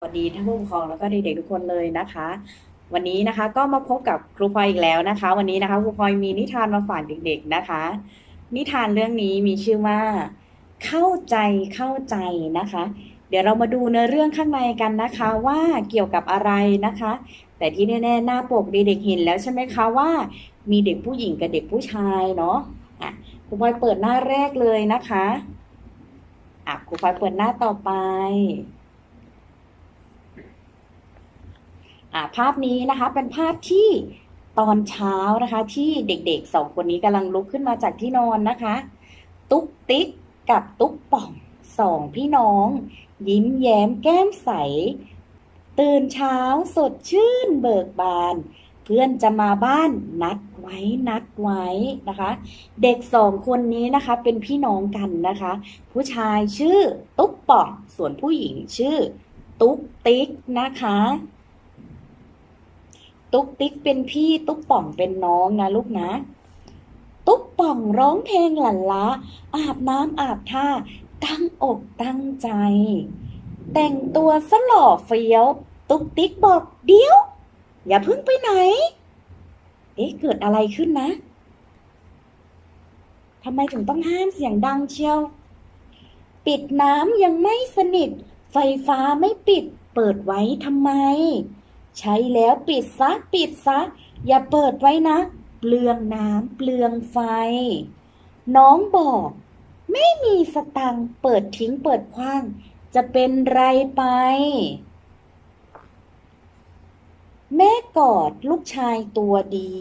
สวัสดีท่านผู้ปกครองแล้วก็เด็กๆทุกคนเลยนะคะ วันนี้นะคะก็มาพบกับครูพลอยอีกแล้วนะคะ วันนี้นะคะครูพลอยมีนิทานมาฝากเด็ก ๆนะคะ นิทานเรื่องนี้มีชื่อว่า เข้าใจเข้าใจนะคะ เดี๋ยวเรามาดูเนื้อเรื่องข้างในกันนะคะว่าเกี่ยวกับอะไรนะคะ แต่ที่แน่ๆหน้าปกเด็กๆเห็นแล้วใช่ไหมคะว่า มีเด็กผู้หญิงกับเด็กผู้ชายเนาะอะครูพลอยเปิดหน้าแรกเลยนะคะอะครูพลอยเปิดหน้าต่อไป อ่า ภาพนี้นะคะเป็นภาพที่ตอนเช้านะคะที่เด็กๆสองคนนี้กำลังลุกขึ้นมาจากที่นอนนะคะ ตุ๊กติ๊กกับตุ๊กป่องสองพี่น้อง ยิ้มแย้มแก้มใส ตื่นเช้าสดชื่นเบิกบาน เพื่อนจะมาบ้านนัดไว้นัดไว้นะคะ เด็กสองคนนี้นะคะเป็นพี่น้องกันนะคะ ผู้ชายชื่อตุ๊กป่องส่วนผู้หญิงชื่อ ตุ๊กติ๊กนะคะ ตุ๊กติ๊กเป็นพี่ตุ๊กป่องเป็นน้องนะลูกนะ ตุ๊กป่องร้องเพลงหลั่นล้าอาบน้ำอาบท่า ตั้งอกตั้งใจ แต่งตัวสล่อเฟี้ยว ตุ๊กติ๊กบอกเดี๋ยว อย่าเพิ่งไปไหน เอ๊ะเกิดอะไรขึ้นนะทำไมถึงต้องห้ามเสียงดังเชียว ปิดน้ำยังไม่สนิท ไฟฟ้าไม่ปิด เปิดไว้ทำไม ใช้แล้วปิดซะปิดซะ อย่าเปิดไว้นะ เปลืองน้ำเปลืองไฟ น้องบอก ไม่มีสตังเปิดทิ้งเปิดคว้าง จะเป็นไรไป แม่กอดลูกชายตัวดี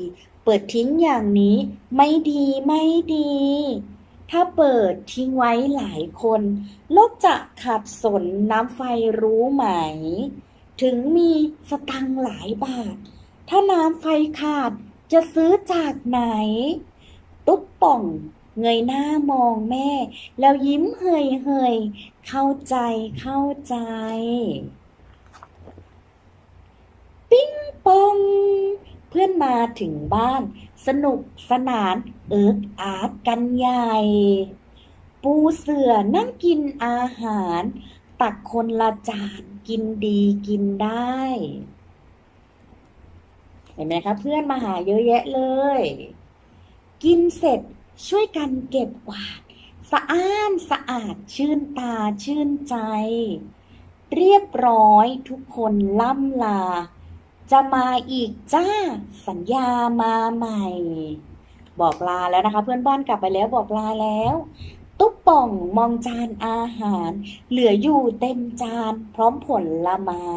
เปิดทิ้งอย่างนี้ไม่ดีไม่ดี ถ้าเปิดทิ้งไว้หลายคน โลกจะขัดสนน้ำไฟรู้ไหม ถึงมีสตังหลายบาท ถ้าน้ำไฟขาดจะซื้อจากไหน ตุ๊กป่องเงยหน้ามองแม่ แล้วยิ้มเฮยเฮยเข้าใจเข้าใจ ปิ้งปองเพื่อนมาถึงบ้าน สนุกสนานเอิกอาร์ตกันใหญ่ ปูเสือนั่งกินอาหาร ตักคนละจานกินดีกินได้ เห็นไหมคะเพื่อนมาหาเยอะแยะเลย กินเสร็จช่วยกันเก็บกวาดสะอ้านสะอาดชื่นตาชื่นใจ เรียบร้อยทุกคนล่ำลา จะมาอีกจ้าสัญญามาใหม่ บอกลาแล้วนะคะ เพื่อนบ้านกลับไปแล้วบอกลาแล้ว ตุ๊กป่องมองจานอาหาร เหลืออยู่เต็มจานพร้อมผลลไม้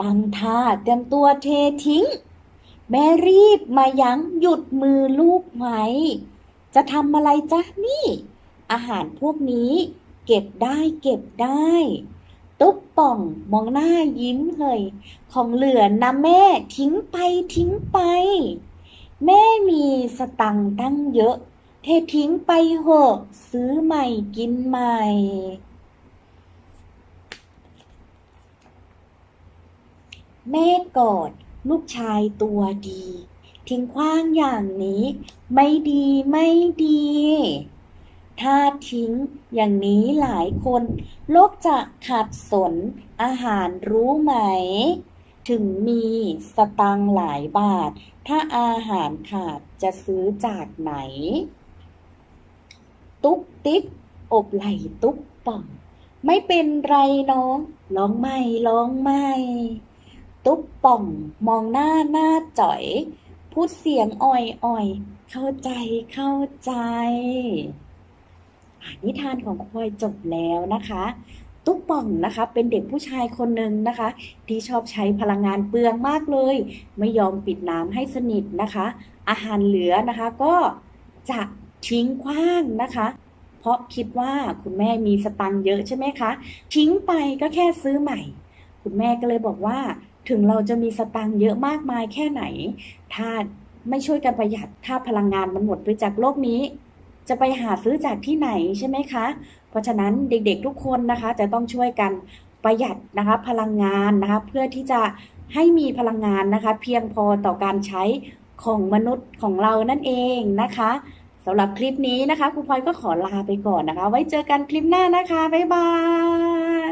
ตั้งท่าเตรียมตัวเททิ้ง แม่รีบมายั้งหยุดมือลูกไว้ จะทำอะไรจ๊ะนี่ อาหารพวกนี้เก็บได้เก็บได้ ตุ๊กป่องมองหน้ายิ้มเฮยของเหลือนะแม่ทิ้งไปทิ้งไป แม่มีสตังตั้งเยอะ เททิ้งไปเหอะซื้อใหม่กินใหม่ แม่กอดลูกชายตัวดี ทิ้งขว้างอย่างนี้ ไม่ดีไม่ดี ถ้าทิ้งอย่างนี้หลายคน โลกจะขัดสนอาหารรู้ไหม ถึงมีสตังหลายบาท ถ้าอาหารขาดจะซื้อจากไหน ตุ๊กติ๊ก อบไหล่ตุ๊กป่อง ไม่เป็นไรน้องลองไม่ลองไม่ ตุ๊กป่อง มองหน้าหน้าจ่อย พูดเสียงอ่อยอ่อยเข้าใจเข้าใจอะนิทานของครูพลอยจบแล้วนะคะ ตุ๊กป่องนะคะ เป็นเด็กผู้ชายคนหนึ่งนะคะ ที่ชอบใช้พลังงานเปลืองมากเลย ไม่ยอมปิดน้ำให้สนิทนะคะ อาหารเหลือนะคะก็จะ ทิ้งขว้างนะคะ เพราะคิดว่าคุณแม่มีสตังค์เยอะใช่ไหมคะ ทิ้งไปก็แค่ซื้อใหม่ คุณแม่ก็เลยบอกว่า ถึงเราจะมีสตังค์เยอะมากมายแค่ไหน ถ้าไม่ช่วยกันประหยัดถ้าพลังงานมันหมดไปจากโลกนี้ จะไปหาซื้อจากที่ไหนใช่ไหมคะ เพราะฉะนั้นเด็กๆทุกคนนะคะ จะต้องช่วยกันประหยัดนะคะพลังงานนะคะเพื่อที่จะให้มีพลังงานนะคะ เพียงพอต่อการใช้ของมนุษย์ของเรานั่นเองนะคะ สำหรับคลิปนี้นะคะครูพลอยก็ขอลาไปก่อนนะคะ ไว้เจอกันคลิปหน้านะคะ บ๊ายบาย